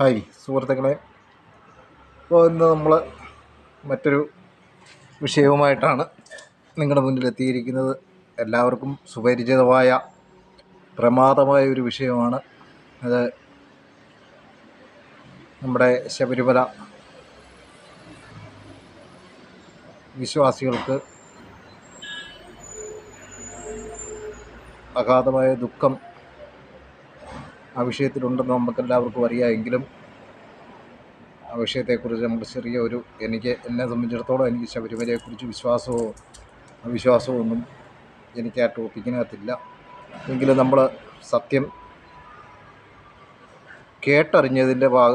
Hi സുഹൃത്തുക്കളെ. അപ്പോൾ ഇന്ന് നമ്മൾ മറ്റൊരു വിഷയവുമായിട്ടാണ് നിങ്ങളുടെ മുന്നിൽ എത്തിയിരിക്കുന്നത്. എല്ലാവർക്കും സുപരിചിതമായ പ്രമാദമായ ഒരു വിഷയമാണ്. അത് നമ്മുടെ ശബരിമല വിശ്വാസികൾക്ക് അഗാധമായ ദുഃഖം ആ വിഷയത്തിലുണ്ടെന്ന് നമുക്കെല്ലാവർക്കും അറിയാമെങ്കിലും ആ വിഷയത്തെക്കുറിച്ച് നമ്മൾ ചെറിയ ഒരു എനിക്ക് എന്നെ സംബന്ധിച്ചിടത്തോളം എനിക്ക് ശബരിമലയെക്കുറിച്ച് വിശ്വാസമോ അവിശ്വാസമോ ഒന്നും എനിക്ക് ആ ടോപ്പിക്കിനകത്തില്ല. എങ്കിലും നമ്മൾ സത്യം കേട്ടറിഞ്ഞതിന്റെ ഭാഗ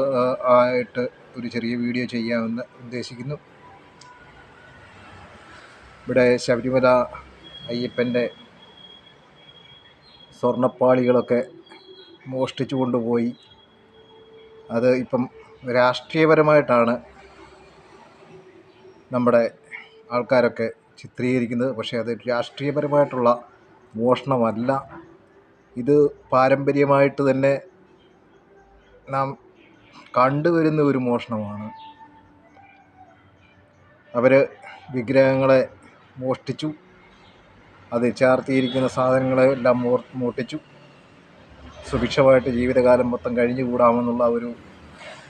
ആയിട്ട് ഒരു ചെറിയ വീഡിയോ ചെയ്യാമെന്ന് ഉദ്ദേശിക്കുന്നു. ഇവിടെ ശബരിമല അയ്യപ്പന്റെ സ്വർണപ്പാളികളൊക്കെ മോഷ്ടിച്ചു കൊണ്ടുപോയി. അത് ഇപ്പം രാഷ്ട്രീയപരമായിട്ടാണ് നമ്മുടെ ആൾക്കാരൊക്കെ ചിത്രീകരിക്കുന്നത്. പക്ഷേ അത് രാഷ്ട്രീയപരമായിട്ടുള്ള മോഷണമല്ല. ഇത് പാരമ്പര്യമായിട്ട് തന്നെ നാം കണ്ടുവരുന്ന ഒരു മോഷണമാണ്. അവർ വിഗ്രഹങ്ങളെ മോഷ്ടിച്ചു. അത് ചാർത്തിയിരിക്കുന്ന സാധനങ്ങളെല്ലാം മോഷ്ടിച്ചു. സുഭിക്ഷമായിട്ട് ജീവിതകാലം മൊത്തം കഴിഞ്ഞുകൂടാമെന്നുള്ള ഒരു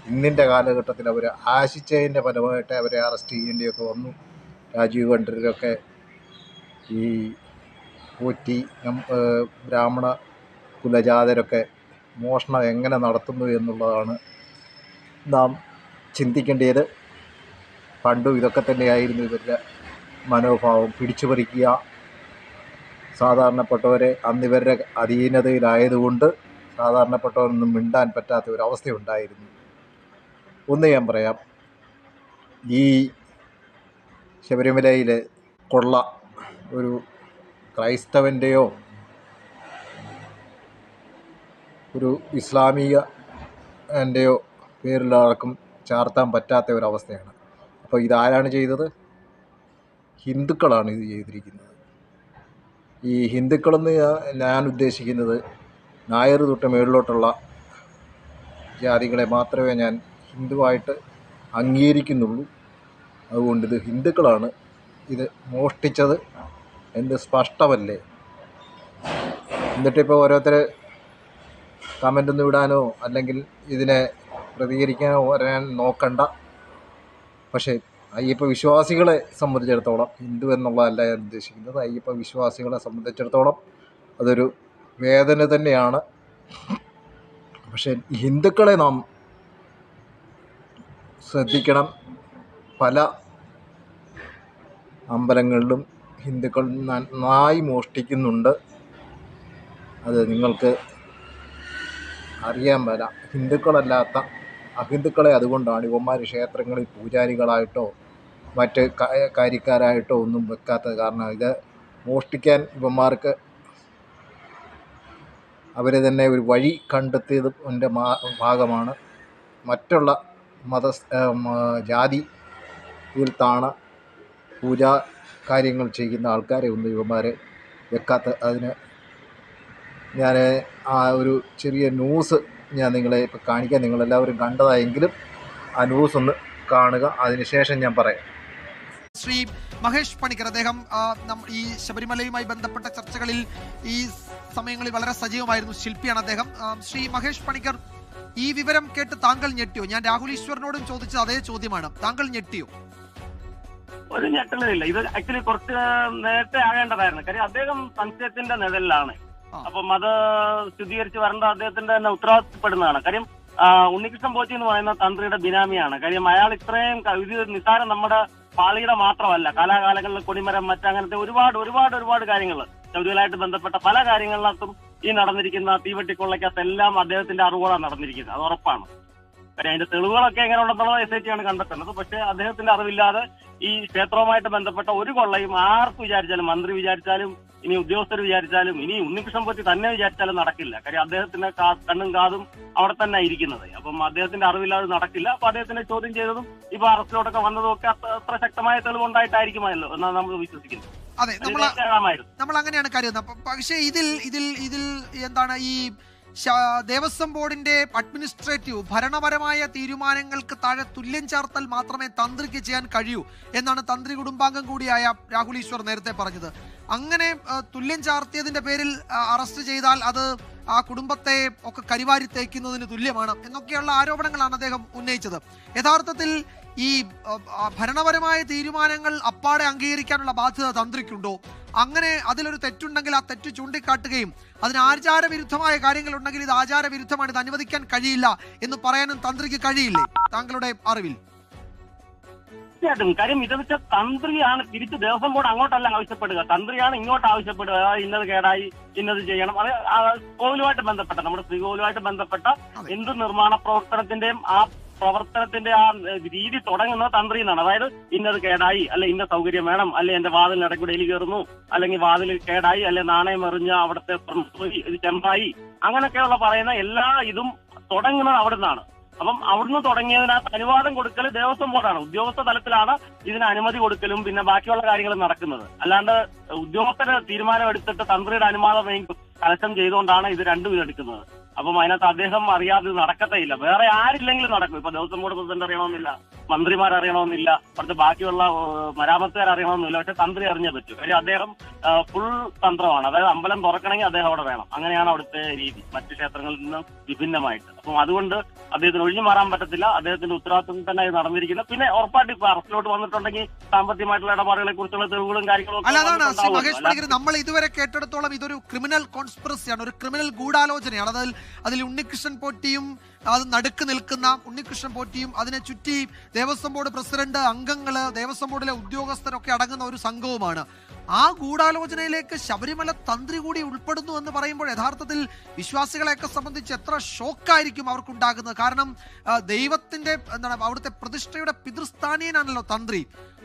ഇന്നിന്റെ കാലഘട്ടത്തിൽ അവർ ആശിച്ചതിന്റെ ഫലമായിട്ട് അവരെ അറസ്റ്റ് ചെയ്യേണ്ടിയൊക്കെ വന്നു. രാജീവ് കണ്ഠരൊക്കെ ഈ പോറ്റി ബ്രാഹ്മണ കുലജാതരൊക്കെ മോഷണം എങ്ങനെ നടത്തുന്നു എന്നുള്ളതാണ് നാം ചിന്തിക്കേണ്ടത് പണ്ടും ഇതൊക്കെ തന്നെയായിരുന്നു ഇവരുടെ മനോഭാവം. പിടിച്ചു പറിക്കുക സാധാരണപ്പെട്ടവരെ അന്നിവരുടെ അധീനതയിലായതുകൊണ്ട് സാധാരണപ്പെട്ടവരൊന്നും മിണ്ടാൻ പറ്റാത്ത ഒരവസ്ഥയുണ്ടായിരുന്നു ഒന്ന് ഞാൻ പറയാം. ഈ ശബരിമലയിലെ കൊള്ള ഒരു ക്രൈസ്തവന്റെയോ ഒരു ഇസ്ലാമിക എന്റെയോ പേരിൽ ചാർത്താൻ പറ്റാത്ത ഒരവസ്ഥയാണ് അപ്പോൾ ഇതാരാണ് ചെയ്തത്? ഹിന്ദുക്കളാണ് ഇത് ചെയ്തിരിക്കുന്നത്. ഈ ഹിന്ദുക്കളെന്ന് ഞാൻ ഉദ്ദേശിക്കുന്നത് നായർ തൊട്ട് മേളിലോട്ടുള്ള ജാതികളെ മാത്രമേ ഞാൻ ഹിന്ദുവായിട്ട് അംഗീകരിക്കുന്നുള്ളൂ. അതുകൊണ്ട് ഇത് ഹിന്ദുക്കളാണ് ഇത് മോഷ്ടിച്ചത് എന്ത് സ്പഷ്ടമല്ലേ? എന്നിട്ടിപ്പോൾ ഓരോരുത്തർ കമന്റ് ഒന്നും ഇടാനോ അല്ലെങ്കിൽ ഇതിനെ പ്രതികരിക്കാനോ വരാൻ നോക്കണ്ട. പക്ഷേ അയ്യപ്പ വിശ്വാസികളെ സംബന്ധിച്ചിടത്തോളം ഹിന്ദു എന്നുള്ളതല്ല ഞാൻ ഉദ്ദേശിക്കുന്നത്. അയ്യപ്പ വിശ്വാസികളെ സംബന്ധിച്ചിടത്തോളം അതൊരു വേദന തന്നെയാണ്. പക്ഷേ ഹിന്ദുക്കളെ നാം ശ്രദ്ധിക്കണം. പല അമ്പലങ്ങളിലും ഹിന്ദുക്കൾ നന്നായി മോഷ്ടിക്കുന്നുണ്ട്. അത് നിങ്ങൾക്ക് അറിയാൻ വരാം. ഹിന്ദുക്കളല്ലാത്ത അഹിന്ദുക്കളെ അതുകൊണ്ടാണ് ഇവന്മാർ ക്ഷേത്രങ്ങളിൽ പൂജാരികളായിട്ടോ മറ്റ് കാര്യക്കാരായിട്ടോ ഒന്നും വെക്കാത്തത് കാരണം ഇത് മോഷ്ടിക്കാൻ ഇവന്മാർക്ക് അവർ തന്നെ ഒരു വഴി കണ്ടെത്തിയത് എന്റെ ഭാഗമാണ്. മറ്റുള്ള മത ജാതി താണ പൂജാ കാര്യങ്ങൾ ചെയ്യുന്ന ആൾക്കാരെ ഒന്നും ഇവന്മാരെ വെക്കാത്ത അതിന് ഞാൻ ആ ഒരു ചെറിയ ന്യൂസ് ഞാൻ നിങ്ങളെ ഇപ്പോൾ കാണിക്കാൻ നിങ്ങളെല്ലാവരും കണ്ടതായെങ്കിലും ആ ന്യൂസ് ഒന്ന് കാണുക. അതിനുശേഷം ഞാൻ പറയാം. ശ്രീ മഹേഷ് പണിക്കർ. അദ്ദേഹം ഈ ശബരിമലയുമായി ബന്ധപ്പെട്ട ചർച്ചകളിൽ ഈ സമയങ്ങളിൽ വളരെ സജീവമായിരുന്നു ശില്പിയാണ് അദ്ദേഹം. ശ്രീ മഹേഷ് പണിക്കർ ഈ വിവരം കേട്ട് താങ്കൾ ഞെട്ടിയോ? ഞാൻ രാഹുൽ ഈശ്വറിനോടും ചോദിച്ചത് അതേ ചോദ്യമാണ്. താങ്കൾ ഞെട്ടിയോ? ഒരു ഞെട്ടലില്ല ഇത് ആക്ച്വലി കുറച്ച് നേരത്തെ ആകേണ്ടതായിരുന്നു. കാര്യം അദ്ദേഹം സംശയത്തിന്റെ നിഴലിലാണ്. അപ്പം അത് സ്ഥിരീകരിച്ച് വരേണ്ട അദ്ദേഹത്തിന്റെ തന്നെ ഉത്തരവാദിത്തപ്പെടുന്നതാണ്. കാര്യം ഉണ്ണികൃഷ്ണൻ പോറ്റി എന്ന് പറയുന്ന തന്ത്രിയുടെ ബിനാമിയാണ്. കാര്യം അയാൾ ഇത്രയും ഇത് നിസ്സാരം നമ്മുടെ പാളിയുടെ മാത്രമല്ല. കലാകാലങ്ങളിൽ കൊടിമരം മറ്റങ്ങനത്തെ ഒരുപാട് ഒരുപാട് ഒരുപാട് കാര്യങ്ങൾ ശബരിമലയായിട്ട് ബന്ധപ്പെട്ട പല കാര്യങ്ങളിനകത്തും ഈ നടന്നിരിക്കുന്ന തീവെട്ടിക്കൊള്ളയ്ക്കകത്തെല്ലാം അദ്ദേഹത്തിന്റെ അറിവുകളാണ് നടന്നിരിക്കുന്നത്. അത് ഉറപ്പാണ്. കാര്യം അതിന്റെ തെളിവുകളൊക്കെ എങ്ങനെ ഉണ്ടെന്നുള്ളത് എസ് ഐ ആണ് കണ്ടെത്തുന്നത്. പക്ഷേ അദ്ദേഹത്തിന്റെ അറിവില്ലാതെ ഈ ക്ഷേത്രവുമായിട്ട് ബന്ധപ്പെട്ട ഒരു കൊള്ളയും ആർക്ക് വിചാരിച്ചാലും മന്ത്രി വിചാരിച്ചാലും ഇനി ഉദ്യോഗസ്ഥർ വിചാരിച്ചാലും ഇനി ഉണ്ണികൃഷ്ണൻ പറ്റി തന്നെ വിചാരിച്ചാലും നടക്കില്ല. കാര്യം അദ്ദേഹത്തിന്റെ കണ്ണും കാതും അവിടെ തന്നെ ഇരിക്കുന്നത് അപ്പം അദ്ദേഹത്തിന്റെ അറിവില്ലാതെ നടക്കില്ല. അപ്പൊ അദ്ദേഹത്തിന്റെ ചോദ്യം ചെയ്തതും ഇപ്പൊ അറസ്റ്റിലോട്ടൊക്കെ വന്നതും ഒക്കെ അത്ര ശക്തമായ തെളിവുണ്ടായിട്ടായിരിക്കുമല്ലോ എന്നാണ് നമ്മൾ വിശ്വസിക്കുന്നത്. അതെ നമ്മൾ നമ്മൾ അങ്ങനെയാണ് കരുതുന്നത്. പക്ഷേ ഇതിൽ ഇതിൽ ഇതിൽ എന്താണ് ഈ ദേവസ്വം ബോർഡിന്റെ അഡ്മിനിസ്ട്രേറ്റീവ് ഭരണപരമായ തീരുമാനങ്ങൾക്ക് താഴെ തുല്യം ചേർത്തൽ മാത്രമേ തന്ത്രിക്ക് ചെയ്യാൻ കഴിയൂ എന്നാണ് തന്ത്രി കുടുംബാംഗം കൂടിയായ രാഹുൽ ഈശ്വർ നേരത്തെ പറഞ്ഞത്. അങ്ങനെ തുല്യം ചാർത്തിയതിന്റെ പേരിൽ അറസ്റ്റ് ചെയ്താൽ അത് ആ കുടുംബത്തെ ഒക്കെ കരിവാരി തേക്കുന്നതിന് തുല്യമാണ് എന്നൊക്കെയുള്ള ആരോപണങ്ങളാണ് അദ്ദേഹം ഉന്നയിച്ചത്. യഥാർത്ഥത്തിൽ ഈ ഭരണപരമായ തീരുമാനങ്ങൾ അപ്പാടെ അംഗീകരിക്കാനുള്ള ബാധ്യത തന്ത്രിക്കുണ്ടോ? അങ്ങനെ അതിലൊരു തെറ്റുണ്ടെങ്കിൽ ആ തെറ്റ് ചൂണ്ടിക്കാട്ടുകയും അതിന് ആചാരവിരുദ്ധമായ കാര്യങ്ങൾ ഉണ്ടെങ്കിൽ ഇത് ആചാരവിരുദ്ധമാണ് ഇത് അനുവദിക്കാൻ കഴിയില്ല എന്ന് പറയാനും തന്ത്രിക്ക് കഴിയില്ലേ? താങ്കളുടെ അറിവിൽ. തീർച്ചയായിട്ടും. കാര്യം ഇത് വെച്ചാൽ തന്ത്രിയാണ് തിരിച്ച് ദേവസ്വം ബോർഡ് അങ്ങോട്ടല്ല ആവശ്യപ്പെടുക. തന്ത്രിയാണ് ഇങ്ങോട്ട് ആവശ്യപ്പെടുക. ഇന്നത് കേടായി ഇന്നത് ചെയ്യണം. അത് കോവിലുമായിട്ട് ബന്ധപ്പെട്ട നമ്മുടെ ശ്രീകോവിലുമായിട്ട് ബന്ധപ്പെട്ട. എന്ത് നിർമ്മാണ പ്രവർത്തനത്തിന്റെയും ആ പ്രവർത്തനത്തിന്റെ ആ രീതി തുടങ്ങുന്നത് തന്ത്രി എന്നാണ്. അതായത് ഇന്നത് കേടായി അല്ലെ ഇന്ന സൗകര്യം വേണം അല്ലെ എന്റെ വാതിൽ എലി കയറുന്നു അല്ലെങ്കിൽ വാതിൽ കേടായി അല്ലെ നാണയം എറിഞ്ഞ അവിടുത്തെ ചെമ്പായി അങ്ങനെയൊക്കെയുള്ള പറയുന്ന എല്ലാ ഇതും തുടങ്ങുന്നത് അവിടെ നിന്നാണ് അപ്പം അവിടുന്ന് തുടങ്ങിയതിനകത്ത് അനുവാദം കൊടുക്കൽ ദേവസ്വം ബോർഡാണ്. ഉദ്യോഗസ്ഥ തലത്തിലാണ് ഇതിന് അനുമതി കൊടുക്കലും പിന്നെ ബാക്കിയുള്ള കാര്യങ്ങൾ നടക്കുന്നത്. അല്ലാണ്ട് ഉദ്യോഗസ്ഥരെ തീരുമാനം എടുത്തിട്ട് തന്ത്രിയുടെ അനുവാദം കലശം ചെയ്തുകൊണ്ടാണ് ഇത് രണ്ടും എടുക്കുന്നത് അപ്പം അതിനകത്ത് അദ്ദേഹം അറിയാതെ നടക്കത്തേയില്ല വേറെ ആരില്ലെങ്കിലും നടക്കും. ഇപ്പൊ ദേവസ്വം ബോർഡ് പ്രസിഡന്റ് അറിയണമെന്നില്ല മന്ത്രിമാർ അറിയണമെന്നില്ല അവിടുത്തെ ബാക്കിയുള്ള മരാമത്തുകാർ അറിയണമെന്നില്ല. പക്ഷെ തന്ത്രി അറിഞ്ഞേ പറ്റൂ. കാര്യം അദ്ദേഹം ഫുൾ തന്ത്രമാണ്. അതായത് അമ്പലം തുറക്കണമെങ്കിൽ അദ്ദേഹം അവിടെ വേണം. അങ്ങനെയാണ് അവിടുത്തെ രീതി. മറ്റു ക്ഷേത്രങ്ങളിൽ നിന്ന് വിഭിന്നമായിട്ട്. അപ്പം അതുകൊണ്ട് അദ്ദേഹത്തിന് ഒഴിഞ്ഞു മാറാൻ പറ്റത്തില്ല. അദ്ദേഹത്തിന്റെ ഉത്തരവാദിത്വം തന്നെ അത് നടന്നിരിക്കുന്നത് പിന്നെ ഉറപ്പായിട്ട് ഇപ്പൊ അറസ്റ്റിലോട്ട് വന്നിട്ടുണ്ടെങ്കിൽ സാമ്പത്തികമായിട്ടുള്ള ഇടപാടുകളെ കുറിച്ചുള്ള തെളിവുകളും കാര്യങ്ങളും നമ്മൾ ഇതുവരെ കേട്ടെടുത്തോളം ഇതൊരു ക്രിമിനൽ കോൺസ്പിറസിയാണ് ഒരു ക്രിമിനൽ ഗൂഢാലോചനയാണ്. അതിൽ അതിൽ ഉണ്ണികൃഷ്ണൻ പോറ്റിയും അത് നടുക്ക് നിൽക്കുന്ന ഉണ്ണികൃഷ്ണൻ പോറ്റിയും അതിനെ ചുറ്റി ദേവസ്വം ബോർഡ് പ്രസിഡന്റ് അംഗങ്ങൾ ദേവസ്വം ബോർഡിലെ ഉദ്യോഗസ്ഥരൊക്കെ അടങ്ങുന്ന ഒരു സംഘവുമാണ്. ആ ഗൂഢാലോചനയിലേക്ക് ശബരിമല തന്ത്രി കൂടി ഉൾപ്പെടുന്നു എന്ന് പറയുമ്പോൾ യഥാർത്ഥത്തിൽ വിശ്വാസികളെയൊക്കെ സംബന്ധിച്ച് എത്ര ഷോക്കായിരിക്കും അവർക്കുണ്ടാകുന്നത്. കാരണം ദൈവത്തിന്റെ എന്താണ് അവിടുത്തെ പ്രതിഷ്ഠയുടെ പിതൃസ്ഥാനീയനാണല്ലോ തന്ത്രി.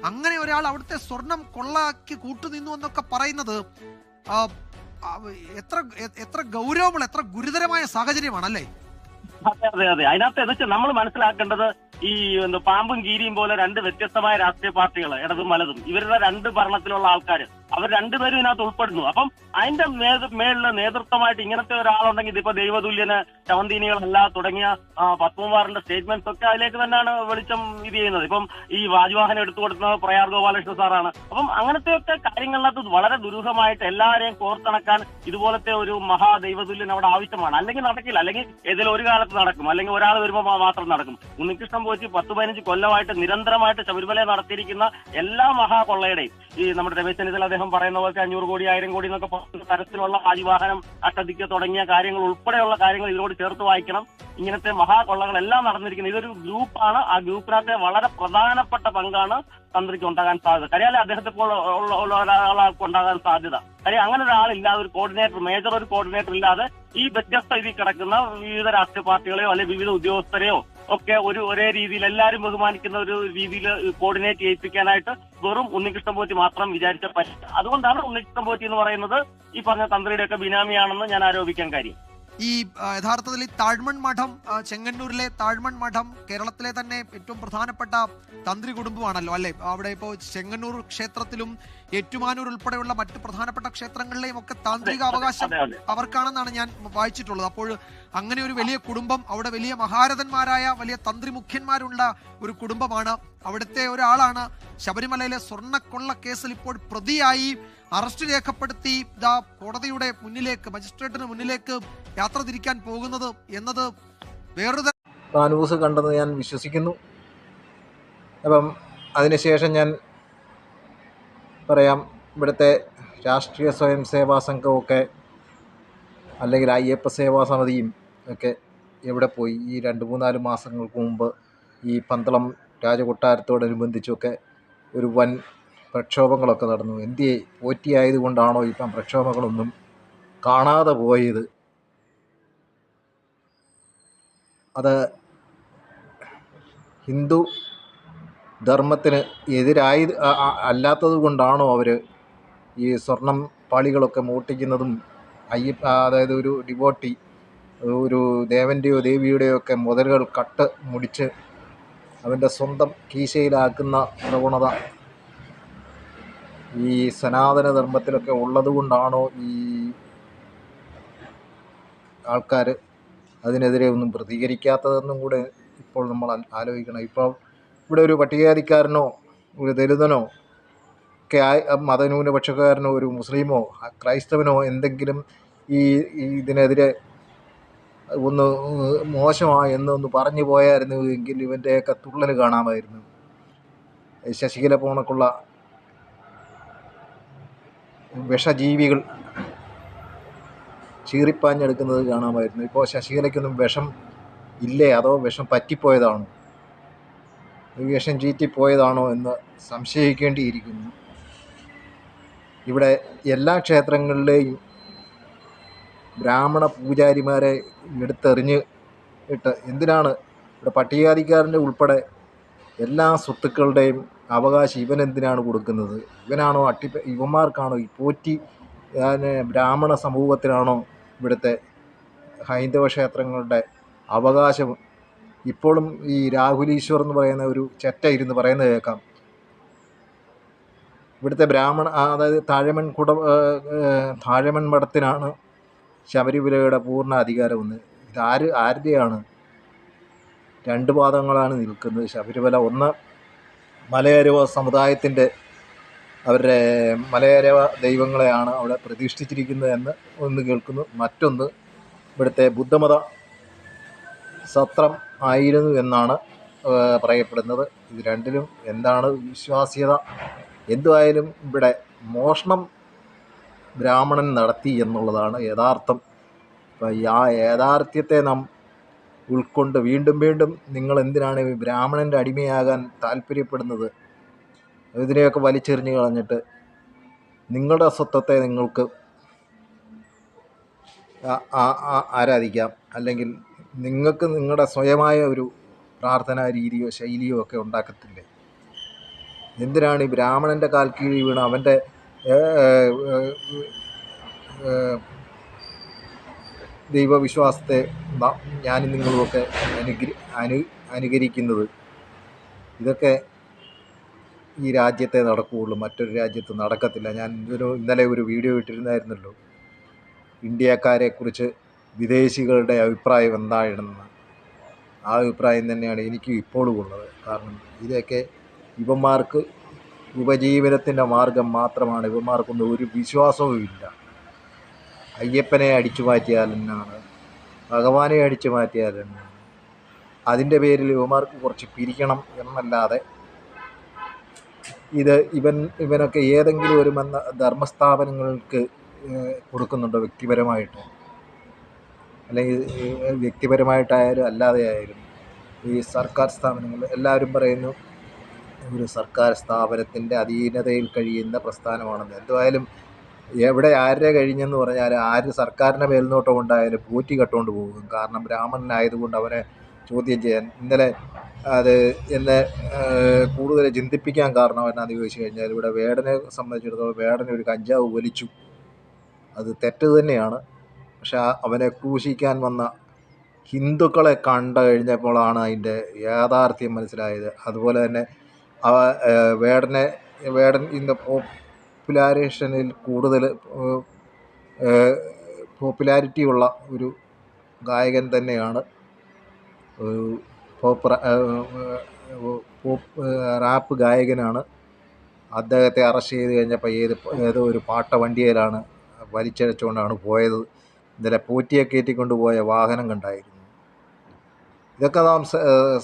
അങ്ങനെ ഒരാൾ അവിടുത്തെ സ്വർണം കൊള്ളാക്കി കൂട്ടുനിന്നു എന്നൊക്കെ പറയുന്നത് എത്ര എത്ര ഗൗരവമുള്ള എത്ര ഗുരുതരമായ സാഹചര്യമാണ് അല്ലേ അതെ അതെ അതെ. അതിനകത്ത് എന്ന് വെച്ചാൽ നമ്മൾ മനസ്സിലാക്കേണ്ടത് ഈ പാമ്പും കീരിയും പോലെ രണ്ട് വ്യത്യസ്തമായ രാഷ്ട്രീയ പാർട്ടികൾ ഇടതും വലതും. ഇവരുടെ രണ്ട് ഭരണത്തിലുള്ള ആൾക്കാർ അവർ രണ്ടുപേരും ഇതിനകത്ത് ഉൾപ്പെടുന്നു. അപ്പം അതിന്റെ മേളിൽ നേതൃത്വമായിട്ട് ഇങ്ങനത്തെ ഒരാളുണ്ടെങ്കിൽ ഇതിപ്പോ ദൈവതുല്യന് ചവന്തീനികളല്ല തുടങ്ങിയ പത്മകുമാറിന്റെ സ്റ്റേറ്റ്മെന്റ്സ് ഒക്കെ അതിലേക്ക് തന്നെയാണ് വെളിച്ചം ഇത് ചെയ്യുന്നത്. ഇപ്പം ഈ വാജ്വാഹനം എടുത്തു കൊടുക്കുന്നത് പ്രയാർ ഗോപാലകൃഷ്ണ സാറാണ്. അപ്പം അങ്ങനത്തെയൊക്കെ കാര്യങ്ങളിനകത്ത് വളരെ ദുരൂഹമായിട്ട് എല്ലാവരെയും കോർത്തിണക്കാൻ ഇതുപോലത്തെ ഒരു മഹാ ദൈവതുല്യൻ അവിടെ ആവശ്യമാണ്. അല്ലെങ്കിൽ നടക്കില്ല. അല്ലെങ്കിൽ ഏതെങ്കിലും ഒരു കാലത്ത് നടക്കും. അല്ലെങ്കിൽ ഒരാൾ വരുമ്പോൾ മാത്രം നടക്കും. ഉണ്ണികൃഷ്ണൻ പോറ്റി പത്ത് പതിനഞ്ച് കൊല്ലമായിട്ട് നിരന്തരമായിട്ട് ശബരിമല നടത്തിയിരിക്കുന്ന എല്ലാ മഹാ കൊള്ളയുടെയും ഈ നമ്മുടെ രമേശ് ചെന്നിത്തല അദ്ദേഹം പറയുന്ന പോലത്തെ അഞ്ഞൂറ് കോടി ആയിരം കോടി എന്നൊക്കെ പറയുന്ന തരത്തിലുള്ള ആദിവാഹനം അട്ടതിക്ക് തുടങ്ങിയ കാര്യങ്ങൾ ഉൾപ്പെടെയുള്ള കാര്യങ്ങൾ ഇതിനോട് ചേർത്ത് വായിക്കണം. ഇങ്ങനത്തെ മഹാകൊള്ളകളെല്ലാം നടന്നിരിക്കുന്നത് ഇതൊരു ഗ്രൂപ്പാണ്. ആ ഗ്രൂപ്പിനകത്തെ വളരെ പ്രധാനപ്പെട്ട പങ്കാണ് തന്ത്രിക്ക് ഉണ്ടാകാൻ സാധ്യത. കാര്യം അദ്ദേഹത്തെ ഉള്ള ഒരാൾക്ക് ഉണ്ടാകാൻ സാധ്യത. കാര്യം അങ്ങനെ ഒരാളില്ലാതെ ഒരു കോർഡിനേറ്റർ മേജർ ഒരു കോർഡിനേറ്റർ ഇല്ലാതെ ഈ വ്യത്യസ്ത ഇതിൽ കിടക്കുന്ന വിവിധ രാഷ്ട്രീയ പാർട്ടികളെയോ അല്ലെങ്കിൽ വിവിധ ഉദ്യോഗസ്ഥരെയോ ഒക്കെ ഒരു ഒരേ രീതിയിൽ എല്ലാവരും ബഹുമാനിക്കുന്ന ഒരു രീതിയിൽ കോർഡിനേറ്റ് ചെയ്യിപ്പിക്കാനായിട്ട് വെറും ഉണ്ണികൃഷ്ണമൂർത്തി മാത്രം വിചാരിച്ച പറ്റില്ല അതുകൊണ്ടാണ് ഉണ്ണികൃഷ്ണമൂർത്തി എന്ന് പറയുന്നത് ഈ പറഞ്ഞ തന്ത്രിയുടെ ഒക്കെ ബിനാമിയാണെന്ന് ഞാൻ ആരോപിക്കാൻ കാര്യം. ഈ യഥാർത്ഥത്തിൽ ഈ താഴ്മൺ മഠം ചെങ്ങന്നൂരിലെ താഴ്മൺ മഠം കേരളത്തിലെ തന്നെ ഏറ്റവും പ്രധാനപ്പെട്ട തന്ത്രി കുടുംബമാണല്ലോ അല്ലെ? അവിടെ ഇപ്പോൾ ചെങ്ങന്നൂർ ക്ഷേത്രത്തിലും ഏറ്റുമാനൂർ ഉൾപ്പെടെയുള്ള മറ്റ് പ്രധാനപ്പെട്ട ക്ഷേത്രങ്ങളിലെയും ഒക്കെ താന്ത്രിക അവകാശം അവർക്കാണെന്നാണ് ഞാൻ വായിച്ചിട്ടുള്ളത്. അപ്പോൾ അങ്ങനെ ഒരു വലിയ കുടുംബം അവിടെ വലിയ മഹാരഥന്മാരായ വലിയ തന്ത്രി മുഖ്യന്മാരുള്ള ഒരു കുടുംബമാണ്. അവിടുത്തെ ഒരാളാണ് ശബരിമലയിലെ സ്വർണക്കൊള്ള കേസിൽ ഇപ്പോൾ പ്രതിയായി അറസ്റ്റ് രേഖപ്പെടുത്തി ഇതാ കോടതിയുടെ മുന്നിലേക്ക് മജിസ്ട്രേറ്റിന് മുന്നിലേക്ക് യാത്ര തിരിക്കാൻ പോകുന്നത് എന്നത് വേറൊരു ന്യൂസ് കണ്ടെന്ന് ഞാൻ വിശ്വസിക്കുന്നു. അപ്പം അതിനുശേഷം ഞാൻ പറയാം ഇവിടുത്തെ രാഷ്ട്രീയ സ്വയം സേവാ സംഘമൊക്കെ അല്ലെങ്കിൽ അയ്യപ്പ സേവാ സമിതിയും ഒക്കെ എവിടെ പോയി? ഈ രണ്ട് മൂന്നാൽ മാസങ്ങൾക്ക് മുമ്പ് ഈ പന്തളം രാജകൊട്ടാരത്തോടനുബന്ധിച്ചൊക്കെ ഒരു വൻ പ്രക്ഷോഭങ്ങളൊക്കെ നടന്നു. എന്തിയെ പോറ്റിയായതുകൊണ്ടാണോ ഇപ്പം പ്രക്ഷോഭങ്ങളൊന്നും കാണാതെ പോയത്? അത് ഹിന്ദു ധർമ്മത്തിന് എതിരായി അല്ലാത്തത് കൊണ്ടാണോ അവർ ഈ സ്വർണം പാളികളൊക്കെ മോട്ടിക്കുന്നതും അയ്യപ്പ അതായത് ഒരു ഡിവോട്ടി ഒരു ദേവന്റെയോ ദേവിയുടെയോ ഒക്കെ മുതലുകൾ കട്ട് മുടിച്ച് അവന്റെ സ്വന്തം കീശയിലാക്കുന്ന പ്രവണത ഈ സനാതന ധർമ്മത്തിലൊക്കെ ഉള്ളതുകൊണ്ടാണോ ഈ ആൾക്കാർ അതിനെതിരെ ഒന്നും പ്രതികരിക്കാത്തതെന്നും കൂടെ ഇപ്പോൾ നമ്മൾ ആലോചിക്കണം. ഇപ്പോൾ ഇവിടെ ഒരു പട്ടികജാതിക്കാരനോ ഒരു ദലിതനോ ഒക്കെ ആയി മതന്യൂനപക്ഷക്കാരനോ ഒരു മുസ്ലിമോ ക്രൈസ്തവനോ എന്തെങ്കിലും ഈ ഇതിനെതിരെ ഒന്ന് മോശമാണ് എന്നൊന്ന് പറഞ്ഞു പോയായിരുന്നു എങ്കിൽ ഇവന്റെയൊക്കെ തുള്ളൽ കാണാമായിരുന്നു. ശശികല പോണക്കുള്ള വിഷജീവികൾ ചീറിപ്പാഞ്ഞെടുക്കുന്നത് കാണാമായിരുന്നു. ഇപ്പോൾ ശശികലയ്ക്കൊന്നും വിഷം ഇല്ലേ? അതോ വിഷം പറ്റിപ്പോയതാണോ? ഈ ജീറ്റി ചീറ്റിപ്പോയതാണോ എന്ന് സംശയിക്കേണ്ടിയിരിക്കുന്നു. ഇവിടെ എല്ലാ ക്ഷേത്രങ്ങളിലെയും ബ്രാഹ്മണ പൂജാരിമാരെ എടുത്തെറിഞ്ഞ് ഇട്ട് എന്തിനാണ് ഇവിടെ പട്ടികജാതിക്കാരന്റെ ഉൾപ്പെടെ എല്ലാ സ്വത്തുക്കളുടെയും അവകാശം ഇവൻ എന്തിനാണ് കൊടുക്കുന്നത്? ഇവനാണോ അട്ടി ഇവന്മാർക്കാണോ ഈ പോറ്റി ബ്രാഹ്മണ സമൂഹത്തിനാണോ ഇവിടുത്തെ ഹൈന്ദവ ക്ഷേത്രങ്ങളുടെ അവകാശം ഇപ്പോഴും ഈ രാഹുൽ ഈശ്വർ എന്ന് പറയുന്ന ഒരു ചെറ്റ ഇരുന്ന് പറയുന്നത് കേൾക്കാം. ഇവിടുത്തെ ബ്രാഹ്മണ അതായത് താഴമൺ കുട താഴമൺ മഠത്തിനാണ് ശബരിമലയുടെ പൂർണ അധികാരമെന്ന് ഇതാര് ആരുടെയാണ്? രണ്ട് പാദങ്ങളാണ് നിൽക്കുന്നത്. ശബരിമല ഒന്ന് മലയരവ സമുദായത്തിന്റെ അവരുടെ മലയരവ ദൈവങ്ങളെയാണ് അവിടെ പ്രതിഷ്ഠിച്ചിരിക്കുന്നത് എന്ന് ഒന്ന് കേൾക്കുന്നു. മറ്റൊന്ന് ഇവിടുത്തെ ബുദ്ധമത സത്രം ആയിരുന്നു എന്നാണ് പറയപ്പെടുന്നത്. ഇത് രണ്ടിലും എന്താണ് വിശ്വാസ്യത? എന്തുമായാലും ഇവിടെ മോഷണം ബ്രാഹ്മണൻ നടത്തി എന്നുള്ളതാണ് യഥാർത്ഥം. അപ്പം ആ യാഥാർത്ഥ്യത്തെ നാം ഉൾക്കൊണ്ട് വീണ്ടും വീണ്ടും നിങ്ങൾ എന്തിനാണ് ഈ ബ്രാഹ്മണന്റെ അടിമയാകാൻ താല്പര്യപ്പെടുന്നത്? ഇതിനെയൊക്കെ വലിച്ചെറിഞ്ഞ് കളഞ്ഞിട്ട് നിങ്ങളുടെ സ്വത്വത്തെ നിങ്ങൾക്ക് ആരാധിക്കാം. അല്ലെങ്കിൽ നിങ്ങൾക്ക് നിങ്ങളുടെ സ്വയമായ ഒരു പ്രാർത്ഥനാ രീതിയോ ശൈലിയോ ഒക്കെ ഉണ്ടാക്കത്തില്ലേ? എന്തിനാണ് ഈ ബ്രാഹ്മണന്റെ കാൽ കീഴിൽ വീണ് അവന്റെ ദൈവവിശ്വാസത്തെ ഞാനും നിങ്ങളുമൊക്കെ അനുഗ്ര അനു അനുകരിക്കുന്നത്? ഇതൊക്കെ ഈ രാജ്യത്തെ നടക്കുകയുള്ളൂ. മറ്റൊരു രാജ്യത്ത് നടക്കത്തില്ല. ഞാൻ ഒരു ഇന്നലെ ഒരു വീഡിയോ ഇട്ടിരുന്നായിരുന്നല്ലോ. ഇന്ത്യക്കാരെക്കുറിച്ച് വിദേശികളുടെ അഭിപ്രായം എന്താണെന്ന്. ആ അഭിപ്രായം തന്നെയാണ് എനിക്കും ഇപ്പോഴും ഉള്ളത്. കാരണം ഇതൊക്കെ ഇവന്മാർക്ക് ഉപജീവനത്തിന്റെ മാർഗം മാത്രമാണ്. ഇവന്മാർക്കൊന്നും ഒരു വിശ്വാസവും ഇല്ല. അയ്യപ്പനെ അടിച്ചു മാറ്റിയാൽ എന്നാണ്? ഭഗവാനെ അടിച്ചു മാറ്റിയാൽ എന്നാണ്? അതിന്റെ പേരിൽ ഇവന്മാർക്ക് കുറച്ച് പിരിക്കണം എന്നല്ലാതെ ഇത് ഇവൻ ഇവനൊക്കെ ഏതെങ്കിലും ഒരു മന്ന ധർമ്മസ്ഥാപനങ്ങൾക്ക് കൊടുക്കുന്നുണ്ടോ വ്യക്തിപരമായിട്ട്? അല്ലെങ്കിൽ വ്യക്തിപരമായിട്ടായാലും അല്ലാതെ ആയാലും ഈ സർക്കാർ സ്ഥാപനങ്ങൾ എല്ലാവരും പറയുന്നു ഒരു സർക്കാർ സ്ഥാപനത്തിന്റെ അധീനതയിൽ കഴിയുന്ന പ്രസ്ഥാനമാണെന്ന്. എന്തുമായാലും എവിടെ ആരുടെ കഴിഞ്ഞെന്ന് പറഞ്ഞാൽ ആര് സർക്കാരിന്റെ മേൽനോട്ടം ഉണ്ടായാലും പൂറ്റി കട്ടുകൊണ്ട് പോകും. കാരണം ബ്രാഹ്മണനായതുകൊണ്ട് അവനെ ചോദ്യം ചെയ്യാൻ ഇന്നലെ അത് എന്നെ കൂടുതൽ ചിന്തിപ്പിക്കാൻ കാരണം എന്നാന്ന് ചോദിച്ചു കഴിഞ്ഞാൽ ഇവിടെ വേടനെ സംബന്ധിച്ചിടത്തോളം വേടനെ ഒരു കഞ്ചാവ് വലിച്ചു. അത് തെറ്റ് തന്നെയാണ്. പക്ഷെ അവനെ ക്രൂശിക്കാൻ വന്ന ഹിന്ദുക്കളെ കണ്ടു കഴിഞ്ഞപ്പോഴാണ് അതിന്റെ യാഥാർത്ഥ്യം മനസ്സിലായത്. അതുപോലെ തന്നെ അവ വേടനെ വേടൻ ഇന്ന് പോപ്പുലാരേഷനിൽ കൂടുതൽ പോപ്പുലാരിറ്റി ഉള്ള ഒരു ഗായകൻ തന്നെയാണ്. ഒരു പോപ്പ് പോപ്പ് റാപ്പ് ഗായകനാണ്. അദ്ദേഹത്തെ അറസ്റ്റ് ചെയ്ത് കഴിഞ്ഞപ്പോൾ ഏത് ഏതോ ഒരു പാട്ട വണ്ടിയിലാണ് വലിച്ചഴച്ചുകൊണ്ടാണ് പോയത്. ഇന്നലെ പൂറ്റിയെ കയറ്റിക്കൊണ്ടുപോയ വാഹനം കണ്ടായിരുന്നു. ഇതൊക്കെ നാം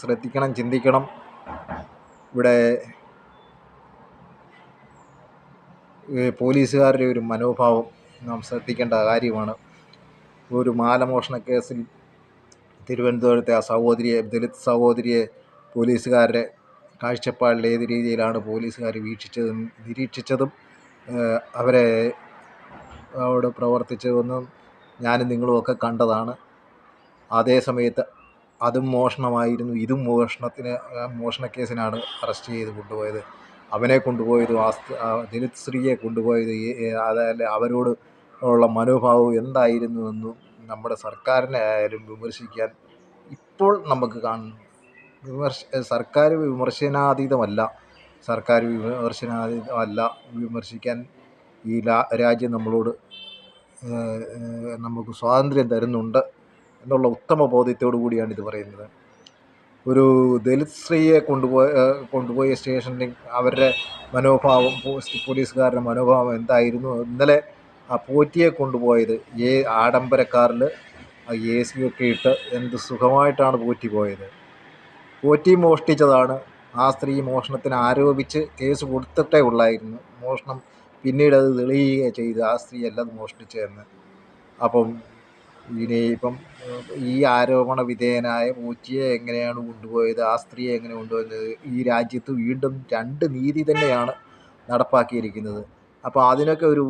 ശ്രദ്ധിക്കണം ചിന്തിക്കണം. ഇവിടെ പോലീസുകാരുടെ ഒരു മനോഭാവം നാം ശ്രദ്ധിക്കേണ്ട കാര്യമാണ്. ഒരു മാലമോഷണ കേസിൽ തിരുവനന്തപുരത്തെ ആ സഹോദരിയെ ദളിത് സഹോദരിയെ പോലീസുകാരുടെ കാഴ്ചപ്പാടിൽ ഏത് രീതിയിലാണ് പോലീസുകാർ വീക്ഷിച്ചതും നിരീക്ഷിച്ചതും അവരെ അവിടെ പ്രവർത്തിച്ചതെന്നും ഞാനും നിങ്ങളുമൊക്കെ കണ്ടതാണ്. അതേ സമയത്ത് അതും മോഷണമായിരുന്നു. ഇതും മോഷണത്തിന് മോഷണ കേസിനാണ് അറസ്റ്റ് ചെയ്ത് കൊണ്ടുപോയത്. അവനെ കൊണ്ടുപോയത് ആ ശ്രീയെ കൊണ്ടുപോയത് അതായത് അവരോട് ഉള്ള മനോഭാവം എന്തായിരുന്നു എന്തായിരുന്നുവെന്നും നമ്മുടെ സർക്കാരിനെ ആയാലും വിമർശിക്കാൻ ഇപ്പോൾ നമുക്ക് കാണുന്നു വിമർശ സർക്കാർ വിമർശനാതീതമല്ല. സർക്കാർ വിമർശനാതീതമല്ല വിമർശിക്കാൻ ഈ രാജ്യം നമ്മളോട് നമുക്ക് സ്വാതന്ത്ര്യം തരുന്നുണ്ട് എന്നുള്ള ഉത്തമ ബോധ്യത്തോടു കൂടിയാണ് ഇത് പറയുന്നത്. ഒരു ദലിത് സ്ത്രീയെ കൊണ്ടുപോയി കൊണ്ടുപോയ സ്റ്റേഷനിൽ അവരുടെ മനോഭാവം പോലീസുകാരുടെ മനോഭാവം എന്തായിരുന്നു? ഇന്നലെ ആ പോറ്റിയെ കൊണ്ടുപോയത് ഏ ആഡംബരക്കാരിൽ എ സി ഒക്കെ ഇട്ട് എന്ത് സുഖമായിട്ടാണ് പോറ്റി പോയത്? പോറ്റി മോഷ്ടിച്ചതാണ്. ആ സ്ത്രീ മോഷണത്തിന് ആരോപിച്ച് കേസ് കൊടുത്തിട്ടേ ഉള്ളായിരുന്നു. മോഷണം പിന്നീട് അത് തെളിയുക ചെയ്ത് ആ സ്ത്രീ എല്ലാം മോഷ്ടിച്ചെന്ന് അപ്പം ഇനി ഇപ്പം ഈ ആരോപണ വിധേയനായ മൂച്ചിയെ എങ്ങനെയാണ് കൊണ്ടുപോയത് ആ സ്ത്രീയെ എങ്ങനെ കൊണ്ടുപോയത് ഈ രാജ്യത്ത് വീണ്ടും രണ്ട് നീതി തന്നെയാണ് നടപ്പാക്കിയിരിക്കുന്നത്. അപ്പോൾ അതിനൊക്കെ ഒരു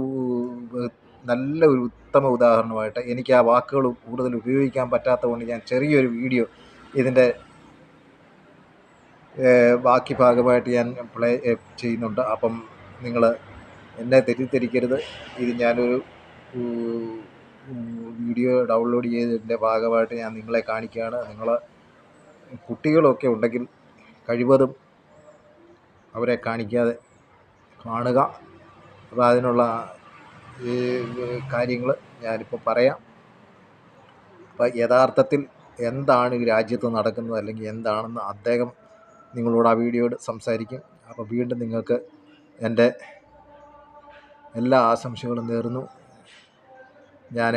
നല്ല ഒരു ഉത്തമ ഉദാഹരണമായിട്ട് എനിക്ക് ആ വാക്കുകൾ കൂടുതൽ ഉപയോഗിക്കാൻ പറ്റാത്തതുകൊണ്ട് ഞാൻ ചെറിയൊരു വീഡിയോ ഇതിന്റെ ബാക്കി ഭാഗമായിട്ട് ഞാൻ പ്ലേ ചെയ്യുന്നുണ്ട്. അപ്പം നിങ്ങൾ എന്നെ തെറ്റിദ്ധരിക്കരുത്. ഇത് ഞാനൊരു വീഡിയോ ഡൗൺലോഡ് ചെയ്തതിന്റെ ഭാഗമായിട്ട് ഞാൻ നിങ്ങളെ കാണിക്കുകയാണ്. നിങ്ങൾ കുട്ടികളൊക്കെ ഉണ്ടെങ്കിൽ കഴിവതും അവരെ കാണിക്കാതെ കാണുക. അപ്പോൾ അതിനുള്ള കാര്യങ്ങൾ ഞാനിപ്പോൾ പറയാം. അപ്പോൾ യഥാർത്ഥത്തിൽ എന്താണ് ഈ രാജ്യത്ത് നടക്കുന്നത് അല്ലെങ്കിൽ എന്താണെന്ന് അദ്ദേഹം നിങ്ങളോട് ആ വീഡിയോയോട് സംസാരിക്കും. അപ്പോൾ വീണ്ടും നിങ്ങൾക്ക് എന്റെ എല്ലാ ആശംസകളും നേർന്നു. ഞാൻ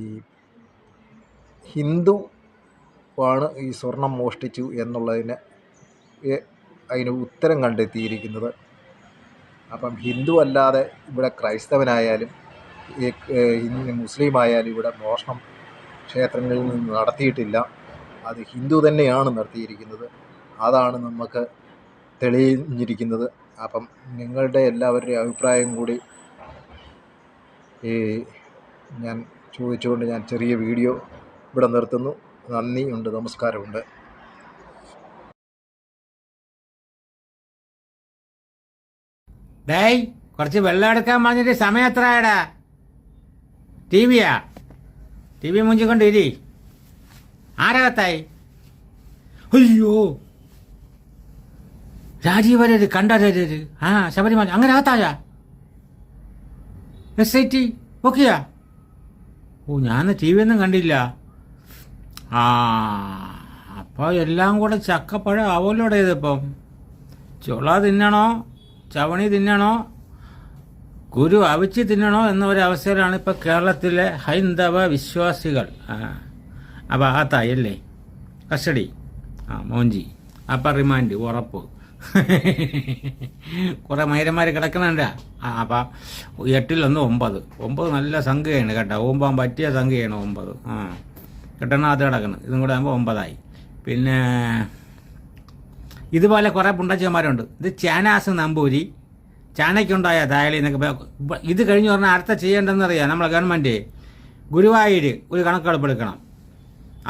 ഈ ഹിന്ദു ആണ് ഈ സ്വർണം മോഷ്ടിച്ചു എന്നുള്ളതിന് അതിന് ഉത്തരം കണ്ടെത്തിയിരിക്കുന്നത്. അപ്പം ഹിന്ദു അല്ലാതെ ഇവിടെ ക്രൈസ്തവനായാലും മുസ്ലിം ആയാലും ഇവിടെ മോഷണം ക്ഷേത്രങ്ങളിൽ നിന്ന് നടത്തിയിട്ടില്ല. അത് ഹിന്ദു തന്നെയാണ് നടത്തിയിരിക്കുന്നത് അതാണ് നമുക്ക് തെളിഞ്ഞിരിക്കുന്നത് അപ്പം നിങ്ങളുടെ എല്ലാവരുടെയും അഭിപ്രായം കൂടി ഈ ഞാൻ ചോദിച്ചുകൊണ്ട് ഞാൻ ചെറിയ വീഡിയോ ഇവിടെ നിർത്തുന്നു. നന്ദിയുണ്ട് നമസ്കാരമുണ്ട്. കുറച്ച് വെള്ളം എടുക്കാൻ അയ്യോ രാജീവരര് കണ്ടരര് ആ ശബരിമല. അങ്ങനെ അകത്തായ എസ് ഐ ടി ഓക്കെയാ ഓ ഞാൻ ടി വി ഒന്നും കണ്ടില്ല. ആ അപ്പോൾ എല്ലാം കൂടെ ചക്കപ്പഴം ആവല്ലോടെ ഇതിപ്പം ചുള തിന്നണോ? ചവണി തിന്നണോ? ഗുരു അവിച്ച് തിന്നണോ എന്ന ഒരവസ്ഥയിലാണ് ഇപ്പോൾ കേരളത്തിലെ ഹൈന്ദവ വിശ്വാസികൾ. അപ്പോൾ അകത്തായി അല്ലേ? കസ്റ്റഡി. ആ മോഞ്ചി അപ്പം റിമാൻഡ് ഉറപ്പ്. കുറേ മൈരന്മാർ കിടക്കണണ്ട ആ അപ്പം എട്ടിലൊന്ന് ഒമ്പത്. ഒമ്പത് നല്ല സംഖ്യയാണ് കേട്ടോ. ഓമ്പാൻ പറ്റിയ സംഖ്യയാണ് ഒമ്പത്. ആ. കിട്ടണം അത് കിടക്കണം ഇതും കൂടെ ആകുമ്പോൾ ഒമ്പതായി. പിന്നെ ഇതുപോലെ കുറേ പുണ്ടച്ചന്മാരുണ്ട്. ഇത് ചാനാസ് നമ്പൂരി. ചാനയ്ക്കുണ്ടായ തായലി എന്നൊക്കെ ഇത് കഴിഞ്ഞ് പറഞ്ഞാൽ അടുത്ത ചെയ്യേണ്ടതെന്നറിയാം നമ്മളെ ഗവൺമെന്റ് ഗുരുവായൂർ ഒരു കണക്കെടുപ്പെടുക്കണം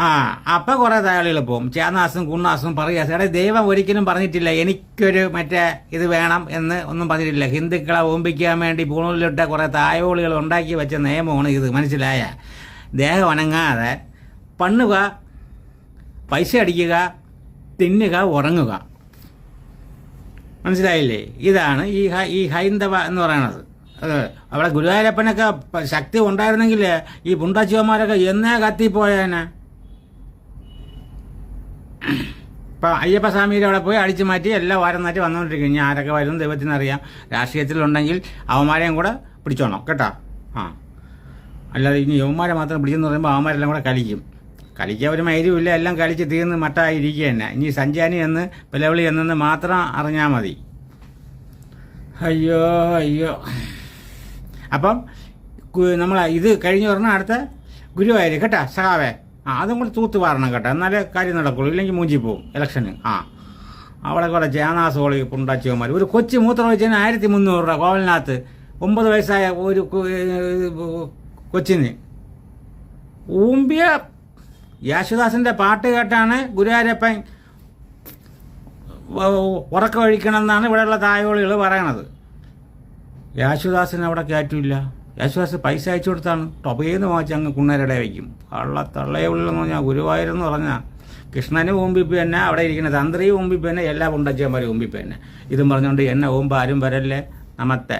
ആ അപ്പൊ കുറെ തയാളികൾ പോകും ചേന്നാസും കുണ്ണാസും പറയുക എടാ ദൈവം ഒരിക്കലും പറഞ്ഞിട്ടില്ല. എനിക്കൊരു മറ്റേ ഇത് വേണം എന്ന് ഒന്നും പറഞ്ഞിട്ടില്ല. ഹിന്ദുക്കളെ ഓമ്പിക്കാൻ വേണ്ടി പൂണൂലിലിട്ട കുറെ തായോളികൾ ഉണ്ടാക്കി വെച്ച നിയമമാണ് ഇത്. മനസ്സിലായ? ദേഹം അനങ്ങാതെ പണ്ണുക പൈസ അടിക്കുക തിന്നുക ഉറങ്ങുക. മനസ്സിലായില്ലേ? ഇതാണ് ഈ ഈ ഹൈന്ദവ എന്ന് പറയുന്നത് അവിടെ ഗുരുവായൂരപ്പനൊക്കെ ശക്തി ഉണ്ടായിരുന്നെങ്കിൽ ഈ പുണ്ടാച്ചിവന്മാരൊക്കെ എന്നേ കത്തിപ്പോയേനെ. ഇപ്പം അയ്യപ്പസ്വാമിയുടെ അവിടെ പോയി അടിച്ചു മാറ്റി എല്ലാ വാരം നാട്ടി വന്നുകൊണ്ടിരിക്കും ഇനി ആരൊക്കെ വരും ദൈവത്തിനറിയാം. രാഷ്ട്രീയത്തിലുണ്ടെങ്കിൽ അവന്മാരെയും കൂടെ പിടിച്ചോണം. കേട്ടോ? ആ. അല്ലാതെ ഇനി യവന്മാരെ മാത്രം പിടിച്ചെന്ന് പറയുമ്പോൾ അവന്മാരെല്ലാം കൂടെ കളിക്കും കളിക്കാൻ ഒരു മൈരുമില്ല എല്ലാം കളിച്ച് തീർന്ന് മട്ടായിരിക്കുക തന്നെ. ഇനി സഞ്ചാനി എന്ന് പിലവിളി എന്നെന്ന് മാത്രം അറിഞ്ഞാൽ മതി. അയ്യോ അയ്യോ. അപ്പം നമ്മൾ ഇത് കഴിഞ്ഞ് പറഞ്ഞാൽ അടുത്ത ഗുരുവായൂർ കേട്ടോ? സഹാവേ ആ അതും കൂടെ തൂത്ത് വാരണം കേട്ടോ. എന്നാലേ കാര്യം നടക്കുള്ളൂ. ഇല്ലെങ്കിൽ മൂഞ്ചി പോവും. ഇലക്ഷന് ആ. അവിടെ കൂടെ ജാനാസോളി പുണ്ടാച്ചിയന്മാർ ഒരു കൊച്ചു മൂത്രം വെച്ചതിന് ആയിരത്തി മുന്നൂറ് രൂപ കോവലിനകത്ത് ഒമ്പത് വയസ്സായ ഒരു കൊച്ചിന്. ഊമ്പിയ യേശുദാസിന്റെ പാട്ട് കേട്ടാണ് ഗുരുവായൂരപ്പൻ ഉറക്കം ഒഴിക്കണമെന്നാണ് ഇവിടെയുള്ള തായോളികൾ പറയണത്. യേശുദാസിന് അവിടെ കയറ്റില്ല യേശുദാസ് പൈസ അയച്ചു കൊടുത്താണ്. ടൊബയെന്ന് വാങ്ങിച്ച് അങ്ങ് കുണ്ണരുടെ വയ്ക്കും. ഉള്ള തള്ളയെ ഉള്ളെന്ന് പറഞ്ഞാൽ ഗുരുവായൂരെന്ന് പറഞ്ഞാൽ കൃഷ്ണന് ഓമ്പിപ്പ് തന്നെ അവിടെ ഇരിക്കുന്ന തന്ത്രി ഓമ്പിപ്പ് തന്നെ എല്ലാ കുണ്ടച്ചന്മാരും ഓമ്പിപ്പ് തന്നെ ഇതും പറഞ്ഞുകൊണ്ട് എന്നെ ഓമ്പ് ആരും വരല്ലേ? നമത്തെ